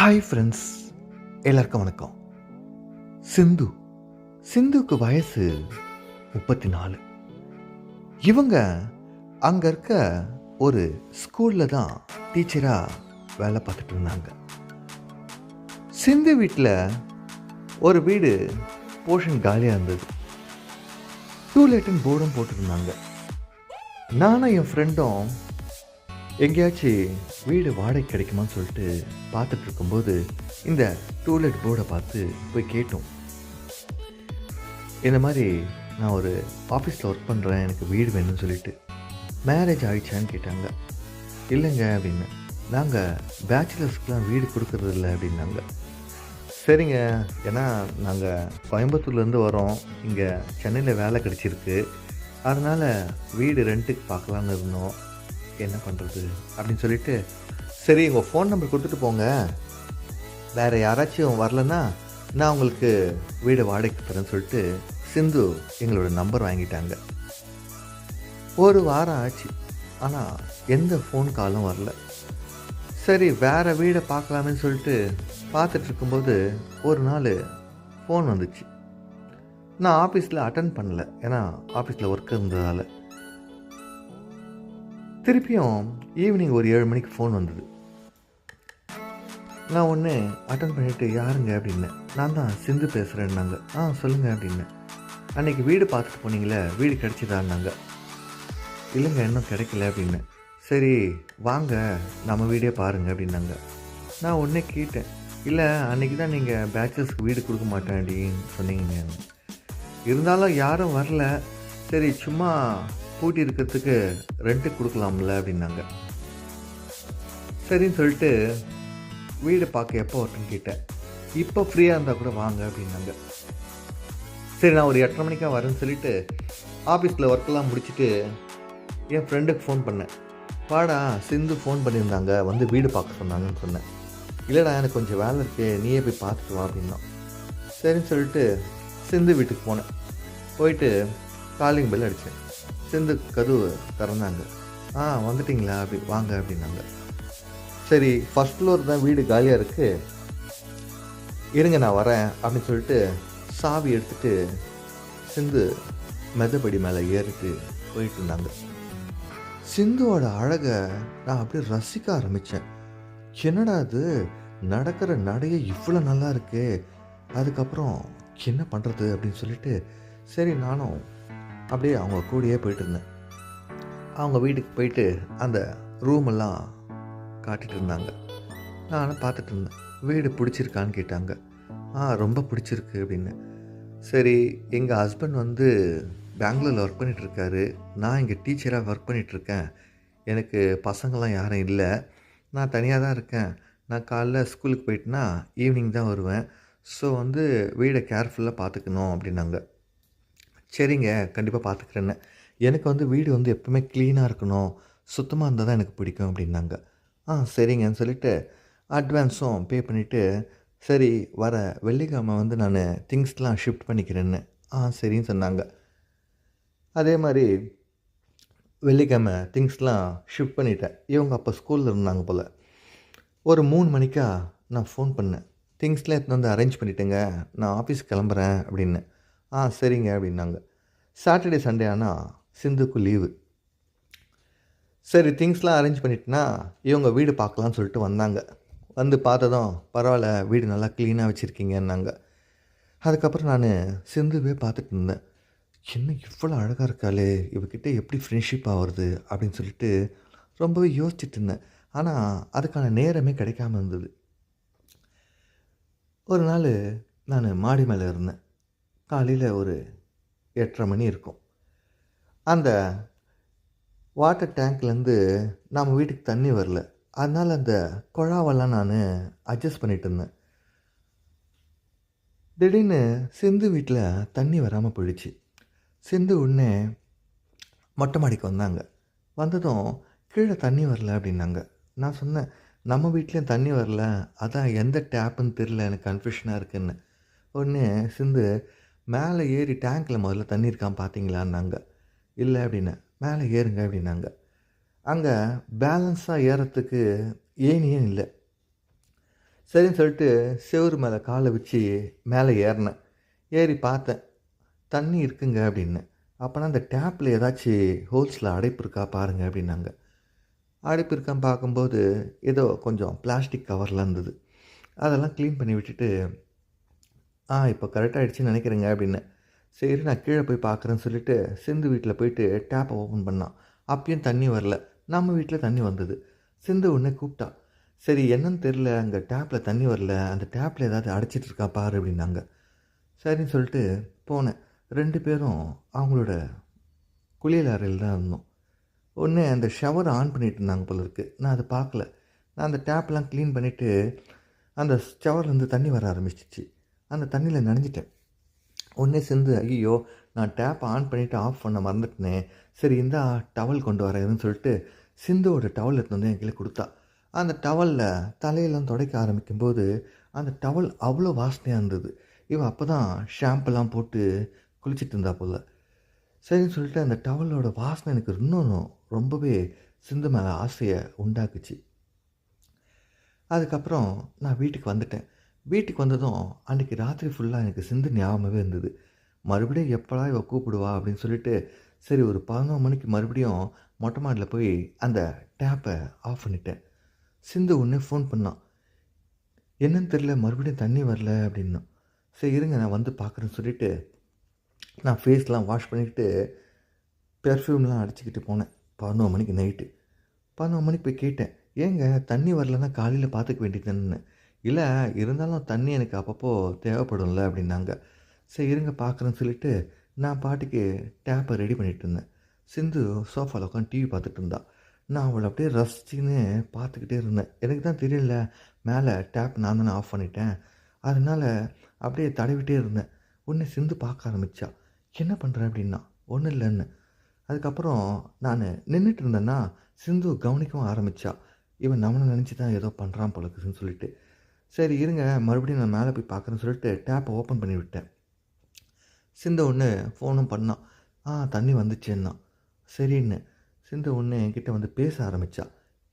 Hi friends எல்லாருக்கும் வணக்கம். சிந்து. சிந்துக்கு வயசு முப்பத்தி நாலு இவங்க அங்கே இருக்க ஒரு ஸ்கூலில் தான் டீச்சராக வேலை பார்த்துட்டு இருந்தாங்க. சிந்து வீட்டில் ஒரு வீடு போர்ஷன் காலியாக இருந்தது. டூ லேட்டுன்னு போர்டும் போட்டிருந்தாங்க நானும் என் ஃப்ரெண்டும் எங்கேயாச்சும் வீடு வாடகை கிடைக்குமான்னு சொல்லிட்டு பார்த்துட்டு இருக்கும்போது இந்த டூலெட் போர்டை பார்த்து போய் கேட்டோம். இந்த மாதிரி நான் ஒரு ஆஃபீஸில் ஒர்க் பண்ணுறேன் எனக்கு வீடு வேணும்னு சொல்லிட்டு. மேரேஜ் ஆயிடுச்சான்னு கேட்டாங்க. இல்லைங்க அப்படின்னு. நாங்கள் பேச்சுலர்ஸ்க்கெலாம் வீடு கொடுக்கறது இல்லை அப்படின்னாங்க. சரிங்க ஏன்னா நாங்கள் கோயம்புத்தூர்லேருந்து வரோம். இங்கே சென்னையில் வேலை கிடச்சிருக்கு. அதனால் வீடு ரெண்ட்டுக்கு பார்க்கலான்னு இருந்தோம். என்ன பண்ணுறது அப்படின்னு சொல்லிட்டு சரி உங்கள் ஃபோன் நம்பர் கொடுத்துட்டு போங்க. வேறு யாராச்சும் வரலன்னா நான் உங்களுக்கு வீடு வாடகைக்கு தரேன்னு சொல்லிட்டு சிந்து எங்களோட நம்பர் வாங்கிட்டாங்க. ஒரு வாரம் ஆச்சு. ஆனால் எந்த ஃபோன் காலும் வரல. சரி வேறு வீடை பார்க்கலாமேன்னு சொல்லிட்டு பார்த்துட்டு இருக்கும்போது ஒரு நாள் ஃபோன் வந்துச்சு. நான் ஆஃபீஸில் அட்டன் பண்ணல. ஏன்னா ஆஃபீஸில் ஒர்க் இருந்ததால். திருப்பியும் ஈவினிங் ஒரு ஏழு மணிக்கு ஃபோன் வந்தது. நான் ஒன்று அட்டன் பண்ணிவிட்டு யாருங்க அப்படின்னேன் நான் தான் சிந்து பேசுகிறேன்னாங்க ஆ சொல்லுங்கள் அப்படின்னேன் அன்றைக்கி வீடு பார்த்துட்டு போனீங்களே வீடு கிடச்சிதான்னாங்க. இல்லைங்க இன்னும் கிடைக்கல அப்படின்னேன் சரி வாங்க நம்ம வீடே பாருங்கள் அப்படின்னாங்க. நான் ஒன்றே கேட்டேன். இல்லை அன்றைக்கி தான் நீங்கள் பேச்சுலர்ஸ்க்கு வீடு கொடுக்க மாட்டேன் அப்படின்னு சொன்னீங்க இருந்தாலும் யாரும் வரல. சரி சும்மா பூட்டி இருக்கிறதுக்கு ரெண்ட்டு கொடுக்கலாம்ல அப்படின்னாங்க. சரின்னு சொல்லிட்டு வீடு பார்க்க எப்போ வரட்டுன்னு கேட்டேன். இப்போ ஃப்ரீயாக இருந்தால் கூட வாங்க அப்படின்னாங்க. சரி நான் ஒரு எட்டரை மணிக்காக வரேன்னு சொல்லிட்டு ஆஃபீஸில் ஒர்க்கெல்லாம் முடிச்சுட்டு என் ஃப்ரெண்டுக்கு ஃபோன் பண்ணேன். பாடா சிந்து ஃபோன் பண்ணியிருந்தாங்க வந்து வீடு பார்க்க சொன்னாங்கன்னு சொன்னேன். இல்லைடா எனக்கு கொஞ்சம் வேலை இருக்கு நீயே போய் பார்த்துட்டு வா அப்படின்னா சரின்னு சொல்லிட்டு சிந்து வீட்டுக்கு போனேன். போயிட்டு காலிங் பெல் அடித்தேன் சிந்து கதவு திறந்தாங்க ஆ வந்துட்டிங்களா? அப்படி வாங்க அப்படின்னாங்க. சரி ஃபஸ்ட் ஃப்ளோர் தான் வீடு காலியாக இருக்குது இருங்க நான் வரேன் அப்படின்னு சொல்லிட்டு சாவி எடுத்துட்டு சிந்து மெதப்படி மேலே ஏறிட்டு போயிட்டு இருந்தாங்க. சிந்துவோட அழகை நான் அப்படியே ரசிக்க ஆரம்பித்தேன் என்னடா அது நடக்கிற நடையே இவ்வளோ நல்லா இருக்குது அதுக்கப்புறம் என்ன பண்ணுறது அப்படின்னு சொல்லிட்டு சரி நானும் அப்படியே அவங்க கூடயே போயிட்டு இருந்தேன் அவங்க வீட்டுக்கு போயிட்டு அந்த ரூமெல்லாம் காட்டிட்டு இருந்தாங்க. நானும் பார்த்துட்டு இருந்தேன். வீடு பிடிச்சிருக்கான்னு கேட்டாங்க. ஆ ரொம்ப பிடிச்சிருக்கு அப்படின்னு. சரி எங்கள் ஹஸ்பண்ட் வந்து பெங்களூரில் ஒர்க் பண்ணிகிட்ருக்காரு நான் இங்கே டீச்சராக ஒர்க் பண்ணிகிட்ருக்கேன் எனக்கு பசங்களாம் யாரும் இல்லை. நான் தனியாக தான் இருக்கேன். நான் காலைல ஸ்கூலுக்கு போயிட்டுனா ஈவினிங் தான் வருவேன். ஸோ வந்து வீடை கேர்ஃபுல்லாக பார்த்துக்கணும் அப்படின்னாங்க. சரிங்க கண்டிப்பாக பார்த்துக்கிறேன்னு எனக்கு வந்து வீடு வந்து எப்பவுமே க்ளீனாக இருக்கணும். சுத்தமாக இருந்தால் தான் எனக்கு பிடிக்கும் அப்படின்னாங்க. ஆ சரிங்கன்னு சொல்லிட்டு அட்வான்ஸும் பே பண்ணிவிட்டு சரி வர வெள்ளிக்கிழமை வந்து நான் திங்ஸ்லாம் ஷிஃப்ட் பண்ணிக்கிறேன்னு. ஆ சரின்னு சொன்னாங்க. அதே மாதிரி வெள்ளிக்கிழமை திங்ஸ்லாம் ஷிஃப்ட் பண்ணிட்டேன். இவங்க அப்போ ஸ்கூலில் இருந்தாங்க போல். ஒரு மூணு மணிக்கா நான் ஃபோன் பண்ணேன். திங்ஸ்லாம் எடுத்துன்னு வந்து அரேஞ்ச் பண்ணிட்டேங்க. நான் ஆஃபீஸ் கிளம்புறேன் அப்படின்னு. ஆ சரிங்க அப்படின்னாங்க. சாட்டர்டே சண்டே ஆனால் சிந்துக்கு லீவு சரி திங்ஸ்லாம் அரேஞ்ச் பண்ணிட்டுனா இவங்க வீடு பார்க்கலான்னு சொல்லிட்டு வந்தாங்க. வந்து பார்த்ததும் பரவாயில்ல வீடு நல்லா க்ளீனாக வச்சுருக்கீங்கன்னாங்க. அதுக்கப்புறம் நான் சிந்துவே பார்த்துட்டு இருந்தேன். என்ன இவ்வளோ அழகாக இருக்காளே இவகிட்ட எப்படி ஃப்ரெண்ட்ஷிப் ஆகுறது? அப்படின்னு சொல்லிட்டு ரொம்பவே யோசிச்சுட்டு இருந்தேன். ஆனால் அதுக்கான நேரமே கிடைக்காம இருந்தது. ஒரு நாள் நான் மாடி மேலே இருந்தேன். காலையில் ஒரு எட்டரை மணி இருக்கும். அந்த வாட்டர் டேங்க்லேருந்து நம்ம வீட்டுக்கு தண்ணி வரல. அதனால் அந்த குழாவெல்லாம் நான் அட்ஜஸ்ட் பண்ணிட்டு இருந்தேன். திடீர்னு சிந்து வீட்டில் தண்ணி வராமல் போயிடுச்சு. சிந்து உடனே மொட்டை மாடிக்கு வந்தாங்க. வந்ததும் கீழே தண்ணி வரல அப்படின்னாங்க. நான் சொன்னேன் நம்ம வீட்லேயும் தண்ணி வரல. அதான் எந்த டேப்புன்னு தெரில எனக்கு கன்ஃபியூஷனாக இருக்குன்னு. உடனே சிந்து மேலே ஏறி டேங்க்கில் முதல்ல தண்ணி இருக்கான் பார்த்தீங்களான்னாங்க. இல்லை அப்படின்னு மேலே ஏறுங்க அப்படின்னாங்க. அங்கே பேலன்ஸாக ஏறத்துக்கு ஏனியும் இல்லை. சரின்னு சொல்லிட்டு செவுரு மேலே காலை வச்சு மேலே ஏறினேன். ஏறி பார்த்தேன் தண்ணி இருக்குங்க அப்படின்னு. அப்போனா அந்த டேப்பில் ஏதாச்சும் ஹோல்ஸில் அடைப்பு இருக்கா பாருங்க அப்படின்னாங்க. அடைப்பு இருக்கான்னு பார்க்கும்போது ஏதோ கொஞ்சம் பிளாஸ்டிக் கவரில் இருந்தது. அதெல்லாம் க்ளீன் பண்ணி விட்டுட்டு ஆ இப்போ கரெக்டாகிடுச்சின்னு நினைக்கிறேங்க அப்படின்னு. சரி நான் கீழே போய் பார்க்குறேன்னு சொல்லிட்டு சிந்து வீட்டில் போயிட்டு டேப்பை ஓப்பன் பண்ணான். அப்பயும் தண்ணி வரல. நம்ம வீட்டில் தண்ணி வந்தது. சிந்து உடனே கூப்பிட்டா சரி என்னன்னு தெரில அங்கே டேப்பில் தண்ணி வரல. அந்த டேப்பில் ஏதாவது அடைச்சிட்டு இருக்கா பாரு அப்படின்னாங்க. சரின்னு சொல்லிட்டு போனேன். ரெண்டு பேரும் அவங்களோட குளியல் அறையில் தான் இருந்தோம். ஒன்று அந்த ஷவர் ஆன் பண்ணிட்டு இருந்தாங்க போல இருக்குது நான் அதை பார்க்கல. நான் அந்த டேப்லாம் க்ளீன் பண்ணிவிட்டு அந்த ஷவர்லேருந்து தண்ணி வர ஆரம்பிச்சிச்சு. அந்த தண்ணியில் நனைஞ்சிட்டேன். உடனே சேர்ந்து ஐயோ நான் டேப் ஆன் பண்ணிவிட்டு ஆஃப் பண்ண மறந்துட்டேனே. சரி இந்த டவல் கொண்டு வரேன்னு சொல்லிட்டு சிந்துவோட டவல் எடுத்து வந்து என் கொடுத்தா. அந்த டவலில் தலையெல்லாம் துடைக்க ஆரம்பிக்கும்போது அந்த டவல் அவ்வளோ வாசனையாக இருந்தது. இவன் அப்போ தான் ஷாம்பெல்லாம் போட்டு குளிச்சிட்டு இருந்தா போல். சரின்னு சொல்லிட்டு அந்த டவலோட வாசனை எனக்கு இன்னொன்றும் ரொம்பவே சிந்து மேலே ஆசையை உண்டாக்குச்சு. அதுக்கப்புறம் நான் வீட்டுக்கு வந்துட்டேன். வீட்டுக்கு வந்ததும் அன்றைக்கி ராத்திரி ஃபுல்லாக எனக்கு சிந்து ஞாபகமாகவே இருந்தது. மறுபடியும் எப்படா இவ கூப்பிடுவா அப்படின்னு சொல்லிட்டு சரி ஒரு பதினோரு மணிக்கு மறுபடியும் மொட்டை மாடியில் போய் அந்த டேப்பை ஆஃப் பண்ணிட்டேன். சிந்து ஒன்றே ஃபோன் பண்ணான் என்னன்னு தெரியல மறுபடியும் தண்ணி வரல அப்படின்னா. சரி இருங்க நான் வந்து பார்க்குறேன்னு சொல்லிவிட்டு நான் ஃபேஸ்லாம் வாஷ் பண்ணிக்கிட்டு பெர்ஃப்யூம்லாம் அடிச்சுக்கிட்டு போனேன். பதினோரு மணிக்கு நைட்டு பதினோரு மணிக்கு போய் கேட்டேன் ஏங்க தண்ணி வரலன்னா காலையில் பார்த்துக்க வேண்டியதுன்னு இல்லை இருந்தாலும் தண்ணி எனக்கு அப்பப்போ தேவைப்படும்ல அப்படின்னாங்க. சரி இருங்க பார்க்குறேன்னு சொல்லிட்டு நான் பாட்டுக்கு டேப்பை ரெடி பண்ணிகிட்டு இருந்தேன். சிந்து சோஃபாவில் உட்காந்து டிவி பார்த்துட்டு இருந்தா. நான் அவளை அப்படியே ரசிச்சுன்னு பார்த்துக்கிட்டே இருந்தேன். எனக்கு தான் தெரியல மேலே டேப் நான் தானே ஆஃப் பண்ணிட்டேன். அதனால் அப்படியே தடவிட்டே இருந்தேன். உடனே சிந்து பார்க்க ஆரம்பித்தா என்ன பண்ணுறேன் அப்படின்னா ஒன்றும் இல்லைன்னு. அதுக்கப்புறம் நான் நின்றுட்டு இருந்தேன்னா சிந்து கவனிக்கவும் ஆரம்பித்தா இவன் நம்மளை நினச்சி தான் ஏதோ பண்ணுறான் போலக்குதுன்னு சொல்லிட்டு சரி இருங்க. மறுபடியும் நான் மேலே போய் பார்க்குறேன்னு சொல்லிட்டு டேப்பை ஓப்பன் பண்ணி விட்டேன். சிந்த ஒன்று ஃபோனும் பண்ணான். ஆ தண்ணி வந்துச்சேன்னா. சரின்னு சிந்த ஒன்று என்கிட்ட வந்து பேச ஆரம்பித்தா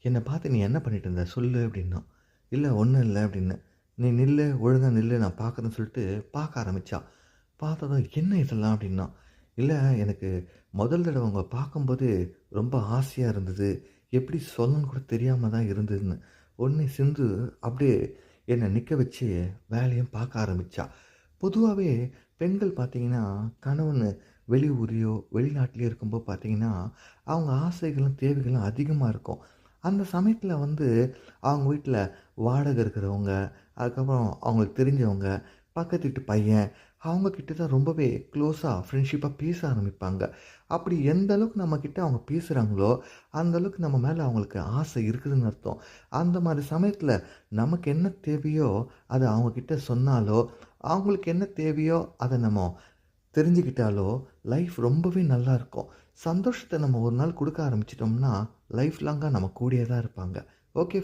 என்னை பார்த்து நீ என்ன பண்ணிட்டு இருந்த? சொல்லு அப்படின்னா. இல்லை ஒன்றும் இல்லை அப்படின்னு நீ நில்லு ஒழுங்காக நில்லு நான் பார்க்குறேன்னு சொல்லிட்டு பார்க்க ஆரம்பித்தா பார்த்ததும் என்ன இதெல்லாம்? அப்படின்னா. இல்லை எனக்கு முதல் தடவை அவங்க பார்க்கும்போது ரொம்ப ஆசையாக இருந்தது. எப்படி சொல்லணும்னு கூட தெரியாமல் தான் இருந்ததுன்னு. ஒன்று சிந்து அப்படியே என்னை நிற்க வச்சு வேலையும் பார்க்க ஆரம்பித்தா பொதுவாகவே பெண்கள் பார்த்தீங்கன்னா கணவன் வெளியூரையோ வெளிநாட்டிலையோ இருக்கும்போது பார்த்தீங்கன்னா அவங்க ஆசைகளும் தேவைகளும் அதிகமாக இருக்கும். அந்த சமயத்தில் வந்து அவங்க வீட்டில் வாடகை இருக்கிறவங்க அதுக்கப்புறம் அவங்களுக்கு தெரிஞ்சவங்க பக்கத்து வீட்டு பையன் அவங்கக்கிட்ட தான் ரொம்பவே க்ளோஸாக ஃப்ரெண்ட்ஷிப்பாக பேச ஆரம்பிப்பாங்க. அப்படி எந்த அளவுக்கு நம்மக்கிட்ட அவங்க பேசுகிறாங்களோ அந்த அளவுக்கு நம்ம மேலே அவங்களுக்கு ஆசை இருக்குதுன்னு அர்த்தம். அந்த மாதிரி சமயத்தில் நமக்கு என்ன தேவையோ அதை அவங்கக்கிட்ட சொன்னாலோ அவங்களுக்கு என்ன தேவையோ அதை நம்ம தெரிஞ்சுக்கிட்டாலோ லைஃப் ரொம்பவே நல்லாயிருக்கும் சந்தோஷத்தை நம்ம ஒரு நாள் கொடுக்க ஆரம்பிச்சிட்டோம்னா லைஃப் லாங்காக நம்ம கூடியே தான் இருப்பாங்க. ஓகே